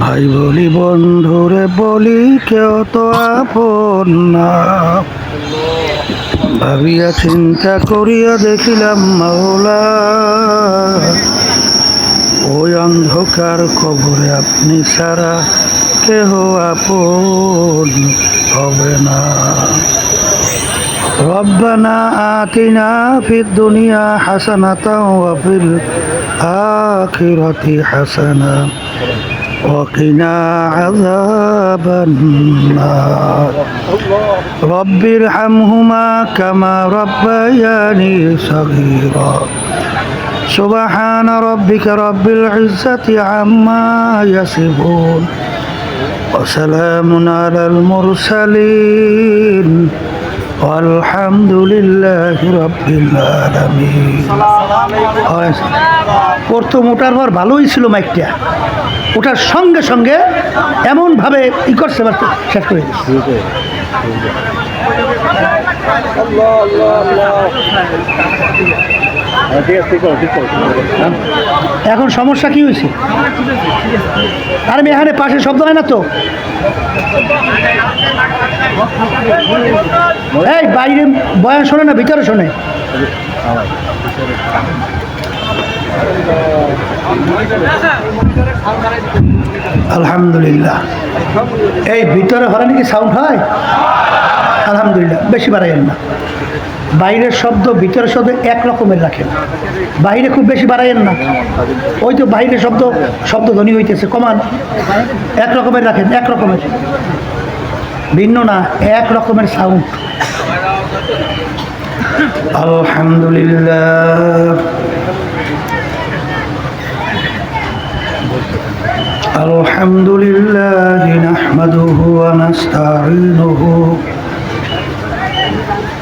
ভাই বলি বন্ধুরে বলি কেউ তো আপন না ভাবিয়া চিন্তা করিয়া দেখিলাম মাওলা ওই অন্ধকার কবরে আপনি ছাড়া কেহ আপন হবে না ربنا آتنا في الدنيا حسنة وفي الآخرة حسنة وقنا عذاب النار. رب ارحمهما كما ربياني صغيرا. سبحان ربك رب العزة عما يصفون. وسلام على المرسلين. আলহামদুলিল্লাহ প্রথম মোটার পর ভালোই ছিল মাইকটা। ওটার সঙ্গে সঙ্গে এমনভাবে ই করছে শেষ করে এখন সমস্যা কি হয়েছে? আর আমি এখানে পাশে শব্দ হয় না তো? এই, বাইরে বয়ান শোনে না, ভিতরে শোনে। আলহামদুলিল্লাহ। এই, ভিতরে হলে নাকি সাউন্ড হয়? আলহামদুলিল্লাহ, বেশি বাড়াইয়েন না। বাইরের শব্দ ভিতরের শব্দ এক রকমের রাখেন বাইরে খুব বেশি বাড়াইয়েন না ওই তো বাইরের শব্দ শব্দ ধ্বনি হইতেছে কমান এক রকমের রাখেন এক রকমের ভিন্ন না এক রকমের সাউন্ড আলহামদুলিল্লাহ الحمد لله نحمده ونستعينه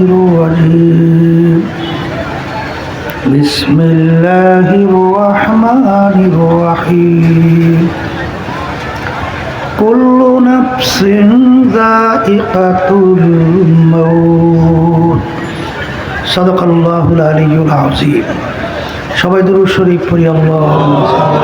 الرجيم بسم الله الرحمن الرحيم كل نفس ذائقة الموت صدق الله العلي العظيم সবাই দরুদ শরীফ পড়ি আল্লাহ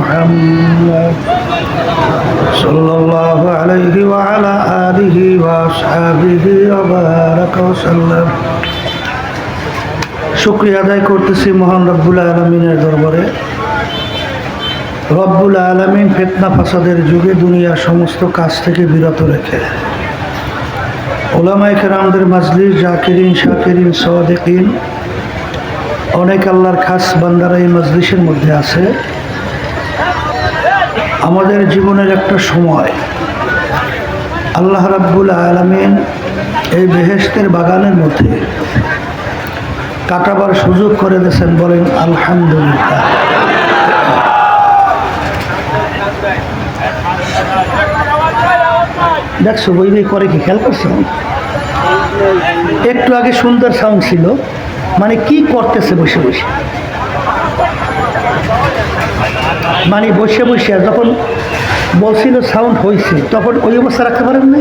صلى الله عليه وعلى آله وأصحابه وبارك وسلم শুক্রিয়া আদায় করতেছি মহান রব্বুল আলমিনের দরবারে রব্বুল আলমিন ফেতনা ফাসাদের যুগে দুনিয়ার সমস্ত কাজ থেকে বিরত রেখে ওলামাই কেরামদের মাজলিস জাকিরিন শাকিরিন সদেকিন অনেক আল্লাহর খাস বান্দারা এই মজলিসের মধ্যে আছে আমাদের জীবনের একটা সময়। আল্লাহ রাব্বুল আলমিন এই বেহেস্তের বাগানের মধ্যে কাটাবার সুযোগ করে দিয়েছেন বলেন, আলহামদুলিল্লাহ। দেখছ বই বই করে কি খেয়াল করছ? একটু আগে সুন্দর সাউন্ড ছিল। মানে কি করতেছে বসে বসে? মানে বসে বসে, যখন বলছিল সাউন্ড হয়েছে তখন ওই অবস্থা রাখতে পারেন না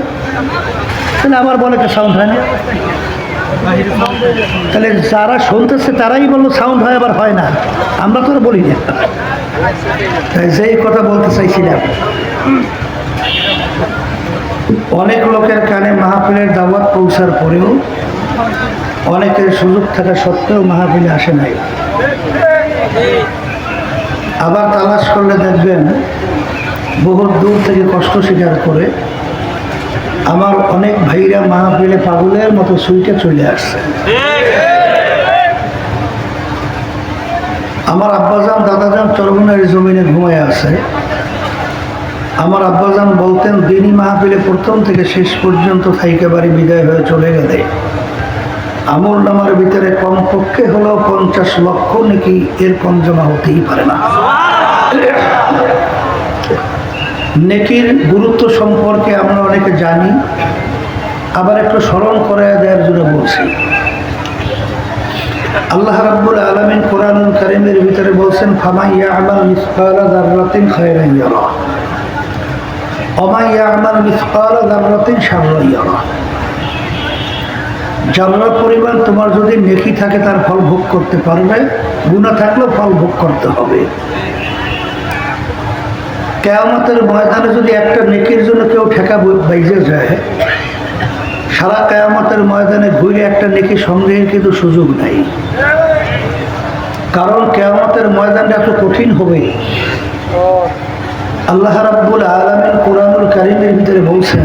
তাহলে আমার বলে তো সাউন্ড হয় না। তাহলে যারা শুনতেছে তারাই বলল সাউন্ড হয়, আবার হয় না। আমরা তো বলি না। তাই যেই কথা বলতে চাইছিলাম। অনেক লোকের কানে মাহফিলের দাওয়াত পৌঁছার পরেও অনেকের সুযোগ থাকা সত্ত্বেও মাহফিলে আসে নাই। আবার তালাশ করলে দেখবেন বহু দূর থেকে কষ্ট স্বীকার করে আমার অনেক ভাইরা মাহফিলে পাগলের মতো সুইটে চলে আসছে। আমার আব্বাজান, দাদাজান চরমনের জমিনে ঘুমায় আছে। আমার আব্বাজান বলতেন, দিনই মাহফিলে প্রথম থেকে শেষ পর্যন্ত থাইকে বাড়ি বিদায় হয়ে চলে গেলে। আমল নামার ভিতরে কমপক্ষে হলেও পঞ্চাশ লক্ষ নাকি এর কম জমা হতেই পারে না। নেকির গুরুত্ব সম্পর্কে আমরা অনেকে জানি। আবার একটু স্মরণ করে দেওয়ার জন্য বলছি। আল্লাহ রাব্বুল আলামিন কোরআনুল কারীমের ভিতরে বলছেন ফামাইয়া যাররাতিন খায়রান ইয়ারা। ওমাইয়া আমাল মিসকালা যাররাতিন যার পরিমাণ তোমার যদি নেকি থাকে তার ফল ভোগ করতে পারবে গুণা থাকলেও ফল ভোগ করতে হবে। কেয়ামতের ময়দানে যদি একটা নেকির জন্য কেউ ঠেকা বাইজে যায়, সারা কেয়ামতের ময়দানে ঘুরে একটা নেকি সংগ্রহের কিন্তু সুযোগ নাই। কারণ কেয়ামতের ময়দানটা এত কঠিন হবে। আল্লাহ রাব্বুল আলমিন কোরআনুল কারিমের ভিতরে বলছেন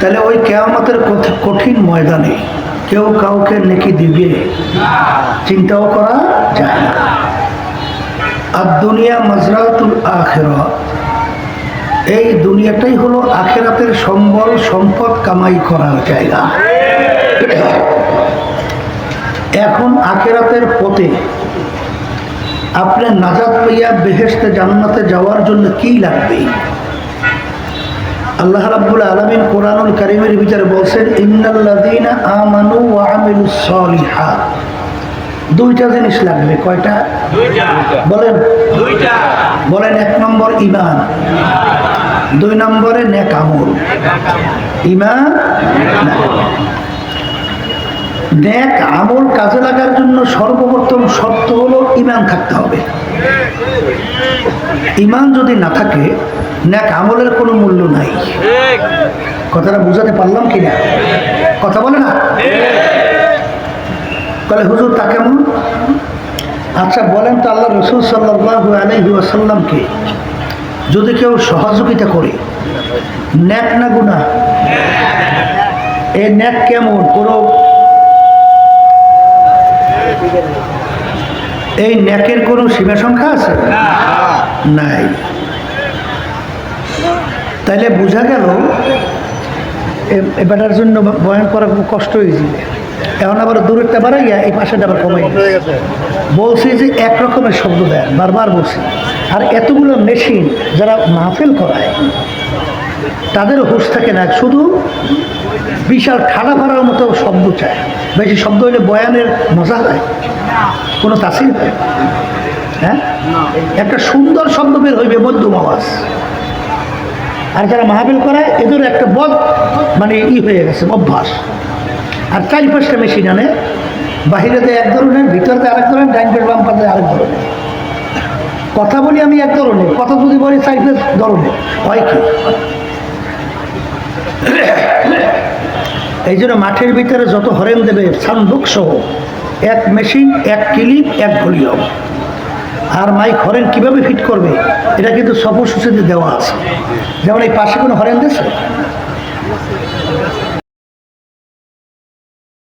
তাহলে ওই কেয়ামতের কঠ- কঠিন ময়দানে কেউ কাউকে নেকি দিবে, চিন্তাও করা যায় না। আর দুনিয়া মাজরাতুল আখেরা, এই দুনিয়াটাই হলো আখেরাতের সম্বল, সম্পদ কামাই করার জায়গা। এখন আখেরাতের পথে আপনার নাজাদ পাইয়া বেহেস্তে জান্নাতে যাওয়ার জন্য কি লাগবে? আল্লাহ রাব্বুল আলামিন কোরআনুল কারীমের ভিতরে বলছেন ইন্নাল্লাযীনা আমানু ওয়া আমিলুস সলিহাত দুইটা জিনিস লাগবে কয়টা? বলেন। বলেন এক নম্বর ইমান দুই নম্বরে নেক আমল। ইমান নেক আমল কাজে লাগার জন্য সর্বপ্রথম শর্ত হলো ইমান থাকতে হবে। ইমান যদি না থাকে, নেক আমলের কোনো মূল্য নাই। কথাটা বুঝাতে পারলাম কি না? কথা বলে না? বলে হুজুর, তা কেমন? আচ্ছা বলেন তো আল্লাহ রসুল সাল্লাহ আলহি যদি কেউ সহযোগিতা করে ন্যাক না গুণা এই ন্যাক কেমন? কোনো এই ন্যাকের কোনো সীমা সংখ্যা আছে? নাই। তাইলে বোঝা গেল এ- এবারের জন্য বয়ান করা খুব কষ্ট হয়েছিল এখন আবার দূরেরটা বাড়াইয়া এই পাশেটা আবার কমাই। বলছি যে এক রকমের শব্দ দেয় বারবার বলছি। আর এতগুলো মেশিন যারা মাহফিল করায় তাদের হুশ থাকে না শুধু বিশাল ঠাড়া ফাড়ার মতো শব্দ চায়। বেশি শব্দ হলে বয়ানের মজা হয়। কোনো তাসির হয়? হ্যাঁ? একটা সুন্দর শব্দ বের হইবে মধ্যম আওয়াজ। আর যারা মাহফিল করায় এদের একটা বদ মানে ই হয়ে গেছে, অভ্যাস। আর চারি পাঁচটা মেশিন আনে। বাহিরেতে এক ধরনের ভিতরতে আরেক ধরনের ডাইন পেট বাম পাতে আরেক ধরনের। কথা বলি আমি এক ধরনের, কথা যদি বলি চারি পাঁচ ধরনের, হয় কি? এই জন্য মাঠের ভিতরে যত হরেন দেবে সানবুক সহ, এক মেশিন, এক ক্লিপ, এক ভলিউম। আর মাইক হরেন কীভাবে ফিট করবে, এটা কিন্তু সফর সূচিতে দেওয়া আছে। যেমন এই পাশে কোনো হরেন দিয়েছে?